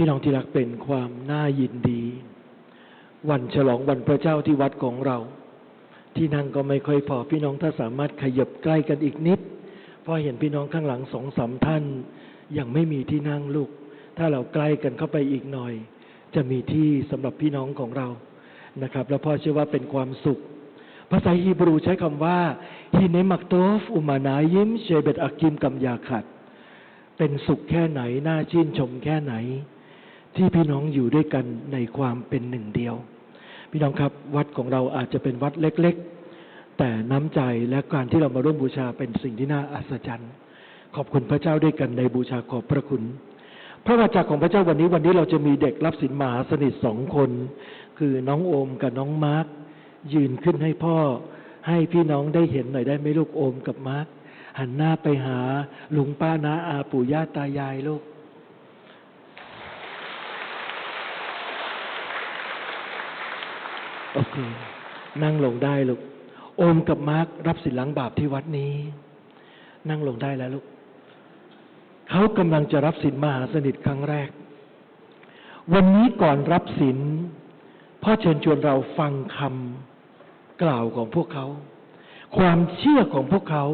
พี่น้องที่รักเป็นความน่ายินดี วันฉลองวันพระเจ้าที่วัดของเรา ที่นั่งก็ไม่ค่อยพอพี่น้องถ้าสามารถขยับใกล้กันอีกนิดเพราะเห็นพี่น้องข้างหลังสองสามท่าน ยังไม่มีที่นั่งลูก ถ้าเราใกล้กันเข้าไปอีกหน่อย จะมีที่สำหรับพี่น้องของเรานะครับ แล้วพ่อเชื่อว่าเป็นความสุข ภาษาฮีบรูใช้คำว่าฮีเนมักโตฟอุมานายิมเชเบตอากิมกัมยาขัด เป็นสุขแค่ไหน น่าชื่นชมแค่ไหน ที่พี่น้องอยู่ด้วยกันในความเป็นหนึ่งเดียว พี่น้องครับวัดของเราอาจจะเป็นวัดเล็ก ๆ แต่น้ำใจและการที่เรามาร่วมบูชาเป็นสิ่งที่น่าอัศจรรย์ ขอบคุณพระเจ้าด้วยกันในบูชาขอบพระคุณ พระวจาของพระเจ้าวันนี้วันนี้เราจะมีเด็กรับสินมหาสนิทสองคน คือน้องโอมกับน้องมาร์คยืนขึ้นให้พ่อ ให้พี่น้องได้เห็นหน่อยได้ไหมลูกโอมกับมาร์คหันหน้าไปหาลุงป้านาอาปู่ย่าตายายลูก โอเค นั่งลงได้ลูก โอมกับมาร์ครับสินหล้างบาปที่วัดนี้ นั่งลงได้แล้วลูก เขากำลังจะรับสินมหาสนิทครั้งแรก วันนี้ก่อนรับสินพ่อเชิญชวนเราฟังคำกล่าวของพวกเขา ความเชื่อของพวกเขา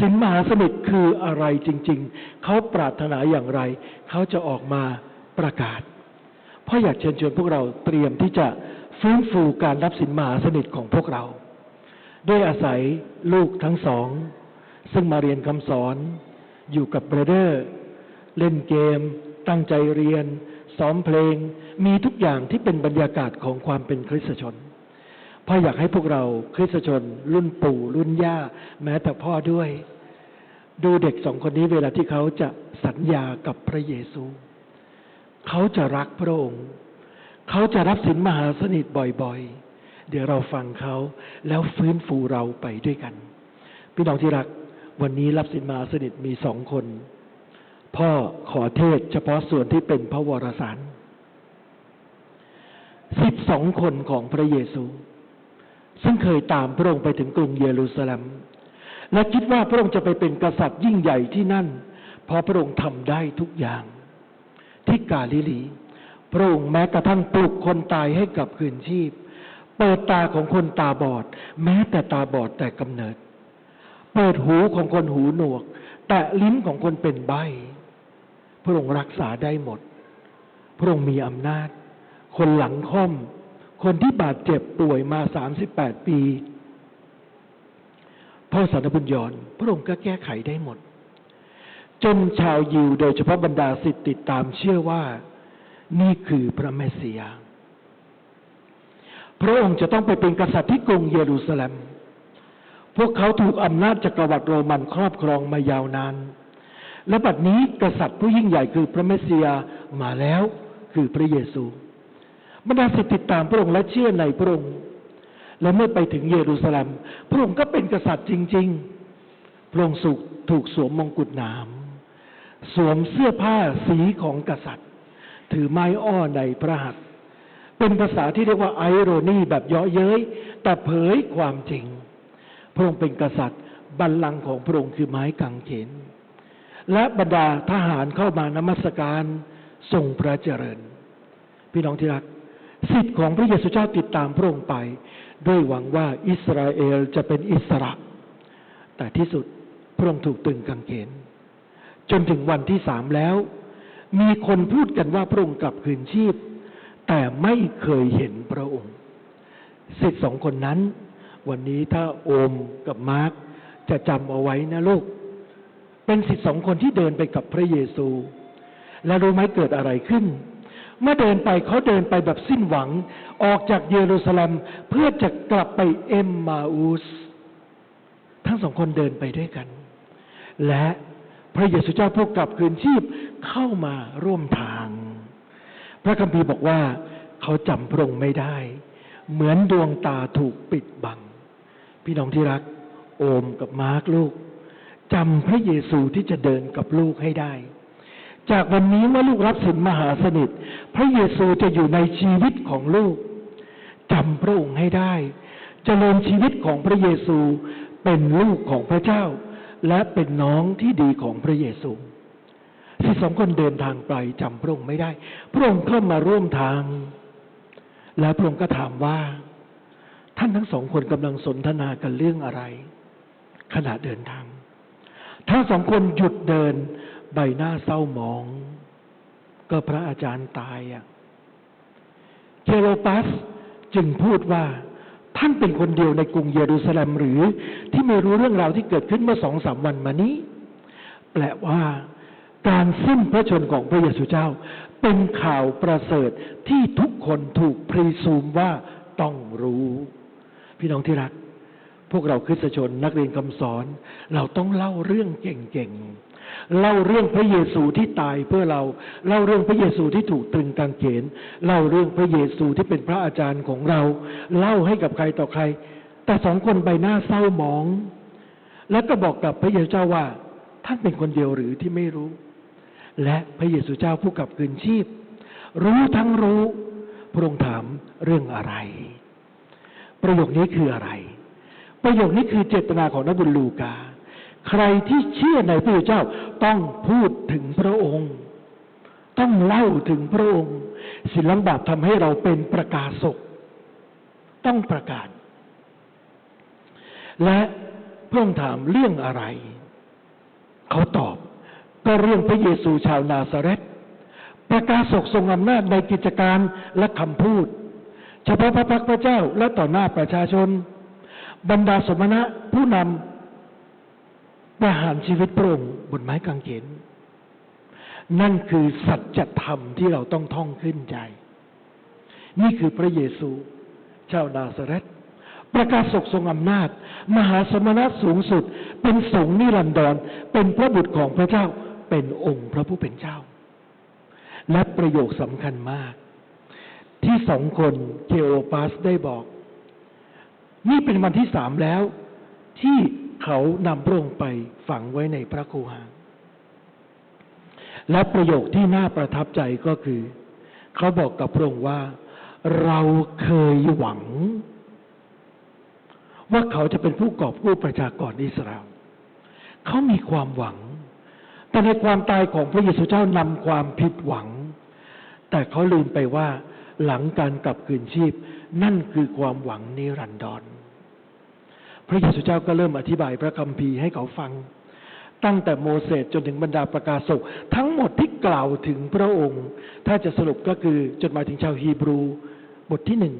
สินมหาสนิทคืออะไรจริง ๆ เขาปรารถนาอย่างไร เขาจะออกมาประกาศพ่ออยากเชิญชวนพวกเราเตรียมที่จะ ฟื้นฟูการรับสินมหาสนิทของพวกเรา ด้วยอาศัยลูกทั้งสอง ซึ่งมาเรียนคำสอนอยู่กับเบรเดอร์ เล่นเกม ตั้งใจเรียน ซ้อมเพลง มีทุกอย่างที่เป็นบรรยากาศของความเป็นคริสตชนพ่ออยากให้พวกเราคริสตชน รุ่นปู่ รุ่นย่า แม้แต่พ่อด้วย ดูเด็กสองคนนี้เวลาที่เขาจะสัญญากับพระเยซู เขาจะรักพระองค์ เขาจะรับสินมหาสนิทบ่อยๆ เดี๋ยวเราฟังเขาแล้วฟื้นฟูเราไปด้วยกัน พี่น้องที่รักวันนี้รับสินมหาสนิทมีสองคน พ่อขอเทศเฉพาะส่วนที่เป็นพระวรสารสิบสองคนของพระเยซู ซึ่งเคยตามพระองค์ไปถึงกรุงเยรูซาเล็มและคิดว่าพระองค์จะไปเป็นกษัตริย์ยิ่งใหญ่ที่นั่น เพราะพระองค์ทำได้ทุกอย่าง ที่กาลิลี พระองค์แม้กระทั่งปลุกคนตายให้กลับคืนชีพ เปิดตาของคนตาบอด แม้แต่ตาบอดแต่กำเนิด เปิดหูของคนหูหนวก แตะลิ้นของคนเป็นใบ พระองค์รักษาได้หมด พระองค์มีอำนาจ คนหลังค่อม คนที่บาดเจ็บป่วยมาสามสิบแปดปีพ่อสารบุญยอนพระองค์ก็แก้ไขได้หมด จนชาวยิวโดยเฉพาะบรรดาสิทธิ์ติดตามเชื่อว่า นี่คือพระเมสสิยา พระองค์จะต้องไปเป็นกษัตริย์ที่กรุงเยรูซาเล็ม พวกเขาถูกอำนาจจักรวรรดิโรมันครอบครองมายาวนาน และบัดนี้กษัตริย์ผู้ยิ่งใหญ่คือพระเมสสิยามาแล้วคือพระเยซูบรรดาสิทธิ์ติดตามพระองค์และเชื่อในพระองค์ และเมื่อไปถึงเยรูซาเล็ม พระองค์ก็เป็นกษัตริย์จริง ๆ พระองค์สุขถูกสวมมงกุฎหนาม สวมเสื้อผ้าสีของกษัตริย์ ถือไม้อ้อในพระหัตถ์เป็นภาษาที่เรียกว่าไอโรนีแบบเยาะเย้ย แต่เผยความจริง พระองค์เป็นกษัตริย์บัลลังก์ของพระองค์คือไม้กางเขนและบรรดาทหารเข้ามานมัสการทรงพระเจริญ พี่น้องที่รักสิทธิ์ของพระเยซูเจ้าติดตามพระองค์ไป ด้วยหวังว่าอิสราเอลจะเป็นอิสระ แต่ที่สุดพระองค์ถูกตึงกางเขนจนถึงวันที่สามแล้ว มีคนพูดกันว่าพระองค์กลับคืนชีพ แต่ไม่เคยเห็นพระองค์สิทธิ์สองคนนั้น วันนี้ถ้าโอมกับมาร์กจะจำเอาไว้นะลูก เป็นสิทธิ์สองคนที่เดินไปกับพระเยซู และรู้ไหมเกิดอะไรขึ้น เมื่อเดินไปเขาเดินไปแบบสิ้นหวัง ออกจากเยรูซาเล็มเพื่อจะกลับไปเอมมาอุสทั้งสองคนเดินไปด้วยกัน และ พระเยซูเจ้าผู้กลับคืนชีพเข้ามาร่วมทาง พระคัมภีร์บอกว่า เขาจำพระองค์ไม่ได้ เหมือนดวงตาถูกปิดบัง พี่น้องที่รัก โอมกับมาร์กลูกจำพระเยซูที่จะเดินกับลูกให้ได้ จากวันนี้เมื่อลูกรับสินมหาสนิท พระเยซูจะอยู่ในชีวิตของลูกจำพระองค์ให้ได้จเจริญชีวิตของพระเยซูเป็นลูกของพระเจ้า และเป็นน้องที่ดีของพระเยซูสิสองคนเดินทางไกลจำพระองค์ไม่ได้ พระองค์เข้ามาร่วมทาง แล้วพระองค์ก็ถามว่า ท่านทั้งสองคนกำลังสนทนากันเรื่องอะไร ขณะเดินทางทั้งสองคนหยุดเดินใบหน้าเศร้าหมอง ก็พระอาจารย์ตายอะเคโรปัสจึงพูดว่า ท่านเป็นคนเดียวในกรุงเยรูซาเล็มหรือที่ไม่รู้เรื่องราวที่เกิดขึ้นเมื่อสองสามวันมานี้ แปลว่าการสิ้นพระชนของพระเยซูเจ้า เป็นข่าวประเสริฐที่ทุกคนถูกพรีซูมว่าต้องรู้ พี่น้องที่รัก พวกเราคริสตชนนักเรียนคำสอน เราต้องเล่าเรื่องเก่งๆ เล่าเรื่องพระเยซูที่ตายเพื่อเรา เล่าเรื่องพระเยซูที่ถูกตรึงกางเขน เล่าเรื่องพระเยซูที่เป็นพระอาจารย์ของเรา เล่าให้กับใครต่อใคร แต่สองคนใบหน้าเศร้าหมอง แล้วก็บอกกับพระเยซูเจ้าว่า ท่านเป็นคนเดียวหรือที่ไม่รู้ และพระเยซูเจ้าผู้กลับคืนชีพ รู้ทั้งรู้พระองค์ถามเรื่องอะไร ประโยคนี้คืออะไร ประโยคนี้คือเจตนาของนบุญลูกา ใครที่เชื่อในพระเจ้าต้องพูดถึงพระองค์ ต้องเล่าถึงพระองค์ศิลบาปทำให้เราเป็นประกาศกต้องประกาศ และพระองค์ถามเรื่องอะไร เขาตอบก็เรื่องพระเยซูชาวนาซาเรตประกาศกทรงอำนาจในกิจการและคำพูด เฉพาะพระพักพระเจ้าและต่อหน้าประชาชน บรรดาสมณะผู้นำ ประหารชีวิตพระองค์บนไม้กางเขนนั่นคือสัจธรรมที่เราต้องท่องขึ้นใจ นี่คือพระเยซูชานาซาเรตประกาศศกทรงอำนาจ มหาสมณะสูงสุด เป็นสงฆ์นิรันดรเป็นพระบุตรของพระเจ้าเป็นองค์พระผู้เป็นเจ้า และประโยคสำคัญมาก ที่สองคนเคโอปัสได้บอก นี่เป็นวันที่สามแล้ว ที่ เขานำพระองค์ไปฝังไว้ในพระคูหา และประโยคที่น่าประทับใจก็คือ เขาบอกกับพระองค์ว่า เราเคยหวัง ว่าเขาจะเป็นผู้กอบกู้ประชากรอิสราเอลเขามีความหวัง แต่ในความตายของพระเยซูเจ้านำความผิดหวัง แต่เขาลืมไปว่าหลังการกลับคืนชีพ นั่นคือความหวังนิรันดร พระเยซูเจ้าก็เริ่มอธิบายพระคัมภีร์ให้เขาฟัง ตั้งแต่โมเสสจนถึงบรรดาประกาศกทั้งหมดที่กล่าวถึงพระองค์ ถ้าจะสรุปก็คือจดหมายถึงชาวฮีบรู บทที่หนึ่ง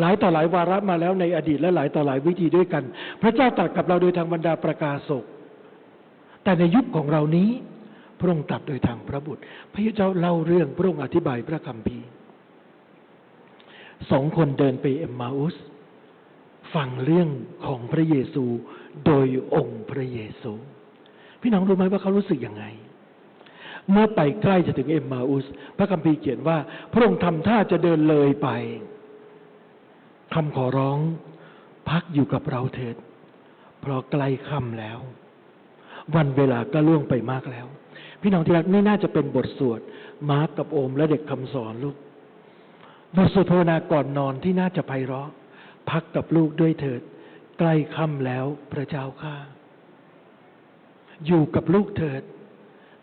หลายต่อหลายวาระมาแล้วในอดีตและหลายต่อหลายวิธีด้วยกัน พระเจ้าตรัสกับเราโดยทางบรรดาประกาศกแต่ในยุคของเรานี้ พระองค์ตรัสโดยทางพระบุตร พระเจ้าเล่าเรื่องพระองค์อธิบายพระคัมภีร์สองคนเดินไปเอมมาอุส ฟังเรื่องของพระเยซูโดยองค์พระเยซู พี่น้องรู้ไหมว่าเขารู้สึกยังไง เมื่อไปใกล้จะถึงเอ็มมาอุส พระคัมภีร์เขียนว่า พระองค์ทำท่าจะเดินเลยไปคำขอร้อง พักอยู่กับเราเถิด เพราะใกล้ค่ำแล้ว วันเวลาก็ล่วงไปมากแล้ว พี่น้องที่รักนี่น่าจะเป็นบทสวดมาร์กกับโอมและเด็กคำสอนลูกบทสวดภาวนาก่อนนอนที่น่าจะไพเราะ พักกับลูกด้วยเถิด ใกล้ค่ำแล้วพระเจ้าข้าอยู่กับลูกเถิด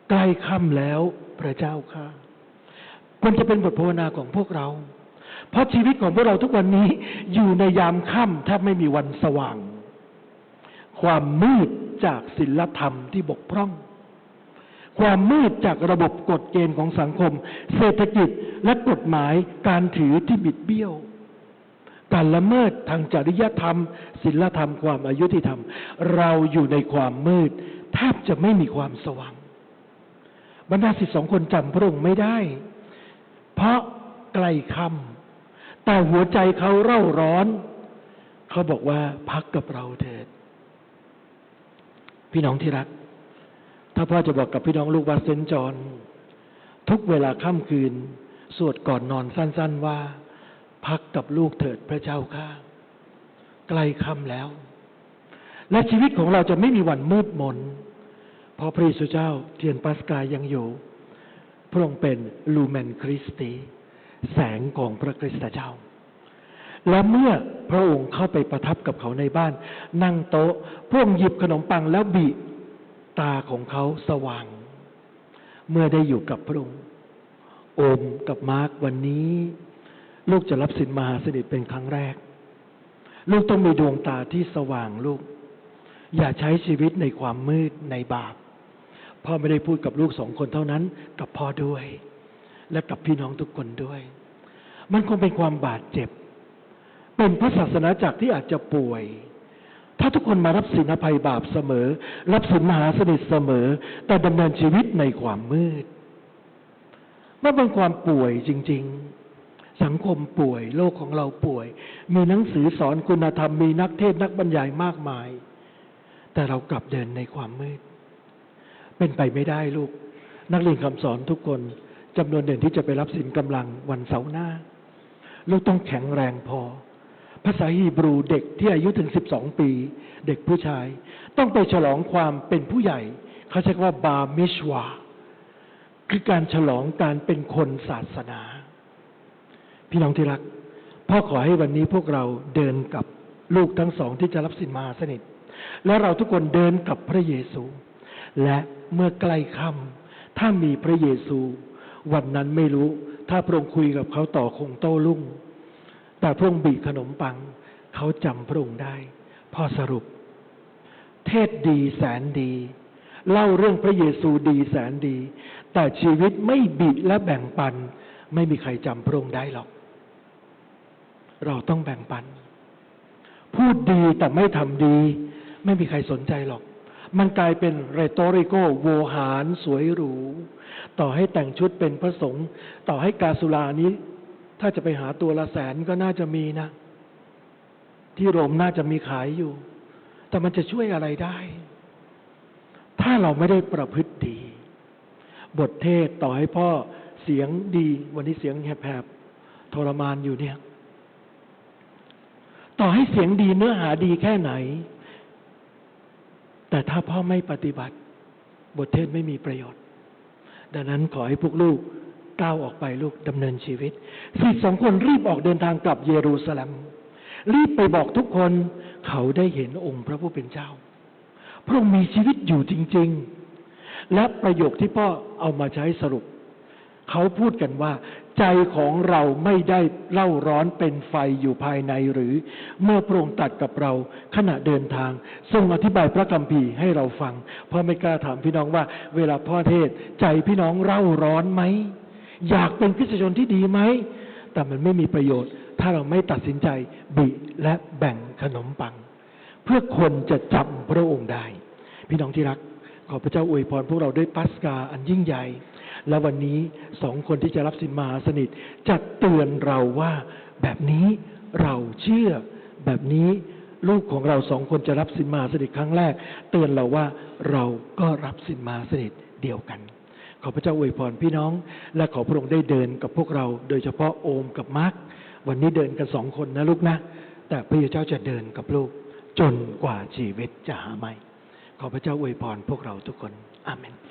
ใกล้ค่ำแล้วพระเจ้าข้าควรจะเป็นบทภาวนาของพวกเรา เพราะชีวิตของพวกเราทุกวันนี้อยู่ในยามค่ำแทบไม่มีวันสว่าง ความมืดจากศีลธรรมที่บกพร่อง ความมืดจากระบบกฎเกณฑ์ของสังคม เศรษฐกิจและกฎหมายการถือที่บิดเบี้ยว การละเมิดทางจริยธรรมศีลธรรมความอายุติธรรม เราอยู่ในความมืด แทบจะไม่มีความสว่างบรรดาสิทธิสองคนจำพระองค์ไม่ได้ เพราะไกลคำแต่หัวใจเขาเร่าร้อน เขาบอกว่าพักกับเราเถิด พี่น้องที่รัก ถ้าพ่อจะบอกกับพี่น้องลูกว่าเซนจอนทุกเวลาค่ำคืน สวดก่อนนอนสั้น ๆว่า พักกับลูกเถิดพระเจ้าข้าใกลค่ำแล้ว และชีวิตของเราจะไม่มีวันมืดมน เพราะพระเยซูเจ้าเทียนปัสกายังอยู่พระองค์เป็นลูเมนคริสตีแสงของพระคริสตเจ้า และเมื่อพระองค์เข้าไปประทับกับเขาในบ้าน นั่งโต๊ะ พระองค์หยิบขนมปังแล้วบีตาของเขาสว่าง เมื่อได้อยู่กับพระองค์ โอมกับมาร์กวันนี้ ลูกจะรับสินมหาสนิทเป็นครั้งแรก ลูกต้องมีดวงตาที่สว่างลูก อย่าใช้ชีวิตในความมืดในบาปพ่อไม่ได้พูดกับลูกสองคนเท่านั้น กับพ่อด้วย และกับพี่น้องทุกคนด้วย มันคงเป็นความบาดเจ็บ เป็นพระศาสนาจักรที่อาจจะป่วย ถ้าทุกคนมารับสินอภัยบาปเสมอ รับสินมหาสนิทเสมอ แต่ดำเนินชีวิตในความมืดมันเป็นความป่วยจริง ๆ สังคมป่วย โลกของเราป่วย มีหนังสือสอนคุณธรรมมีนักเทศน์นักบรรยายมากมาย แต่เรากลับเดินในความมืด เป็นไปไม่ได้ลูก นักเรียนคำสอนทุกคนจำนวนเด่นที่จะไปรับสินกำลังวันเสาร์หน้า ลูกต้องแข็งแรงพอ ภาษาฮีบรูเด็กที่อายุถึง 12 ปี เด็กผู้ชาย ต้องไปฉลองความเป็นผู้ใหญ่ เขาใช้คำว่าบามิชวาคือการฉลองการเป็นคนศาสนา พี่น้องที่รัก พ่อขอให้วันนี้พวกเราเดินกับลูกทั้งสองที่จะรับสินมาสนิท และเราทุกคนเดินกับพระเยซู และเมื่อใกล้ค่ำถ้ามีพระเยซู วันนั้นไม่รู้ ถ้าพระองค์คุยกับเขาต่อคงโต้รุ่ง แต่พระองค์บีบขนมปัง เขาจำพระองค์ได้ พอสรุป เทศดีแสนดี เล่าเรื่องพระเยซูดีแสนดี แต่ชีวิตไม่บิและแบ่งปัน ไม่มีใครจำพระองค์ได้หรอก เราต้องแบ่งปัน พูดดีแต่ไม่ทำดี ไม่มีใครสนใจหรอก มันกลายเป็นเรโตริโกโวหารสวยหรู ต่อให้แต่งชุดเป็นพระสงฆ์ต่อให้กาสุลานี้ ถ้าจะไปหาตัวละแสนก็น่าจะมีนะ ที่โรมน่าจะมีขายอยู่ แต่มันจะช่วยอะไรได้ ถ้าเราไม่ได้ประพฤติดี บทเทศต่อให้พ่อเสียงดี วันนี้เสียงแหบๆทรมานอยู่เนี่ย ต่อให้เสียงดีเนื้อหาดีแค่ไหน แต่ถ้าพ่อไม่ปฏิบัติ บทเทศไม่มีประโยชน์ ดังนั้นขอให้พวกลูกก้าวออกไปลูกดำเนินชีวิตสิทธิสองคนรีบออกเดินทางกลับเยรูซาเล็ม รีบไปบอกทุกคนเขาได้เห็นองค์พระผู้เป็นเจ้า พระองค์มีชีวิตอยู่จริง ๆ และประโยคที่พ่อเอามาใช้สรุป เขาพูดกันว่า ใจของเราไม่ได้เล่าร้อนเป็นไฟอยู่ภายในหรือ เมื่อพระองค์ตัดกับเราขณะเดินทาง ทรงอธิบายพระคัมภีร์ให้เราฟังพ่อไม่กล้าถามพี่น้องว่า เวลาพ่อเทศ ใจพี่น้องเร่าร้อนไหมอยากเป็นคริสตชนที่ดีไหมแต่มันไม่มีประโยชน์ ถ้าเราไม่ตัดสินใจบิและแบ่งขนมปัง เพื่อคนจะจำพระองค์ได้ พี่น้องที่รัก ขอพระเจ้าอวยพรพวกเราด้วยปัสกาอันยิ่งใหญ่ และวันนี้สองคนที่จะรับสินมหาสนิทจะเตือนเราว่า แบบนี้เราเชื่อ แบบนี้ลูกของเราสองคนจะรับสินมหาสนิทครั้งแรก เตือนเราว่าเราก็รับสินมหาสนิทเดียวกัน ขอพระเจ้าอวยพรพี่น้อง และขอพระองค์ได้เดินกับพวกเรา โดยเฉพาะโอมกับมาร์ควันนี้เดินกันสองคนนะลูกนะ แต่พระเจ้าจะเดินกับลูกจนกว่าชีวิตจะหาไม่ ขอพระเจ้าอวยพรพวกเราทุกคน อาเมน